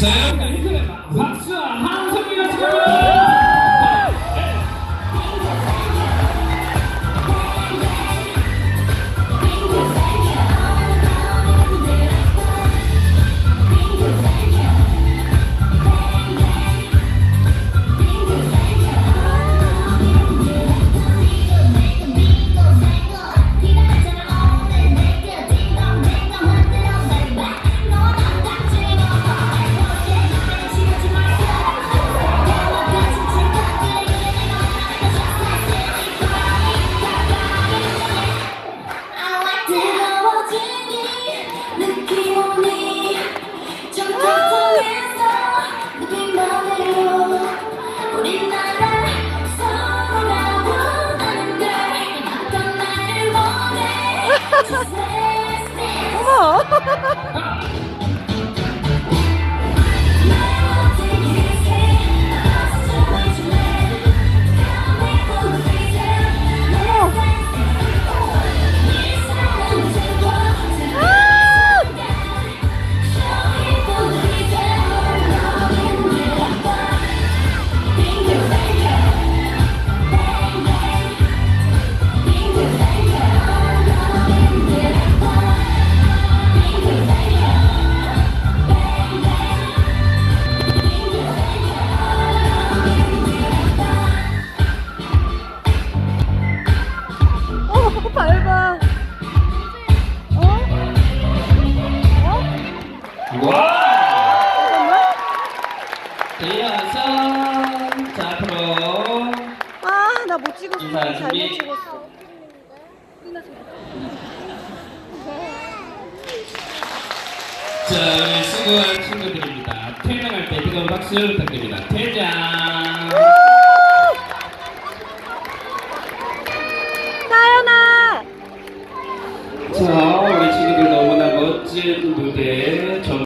小杨你赶紧进来吧好 어머. 잠깐만. 들려서 자 앞으로 아, 나 못 찍었어. 잘못 찍었어. 자 우리 수고한 친구들입니다. 퇴장할 때 뜨거운 박수 부탁드립니다. 퇴장. 사연아! 자 우리 친구들 너무나 멋진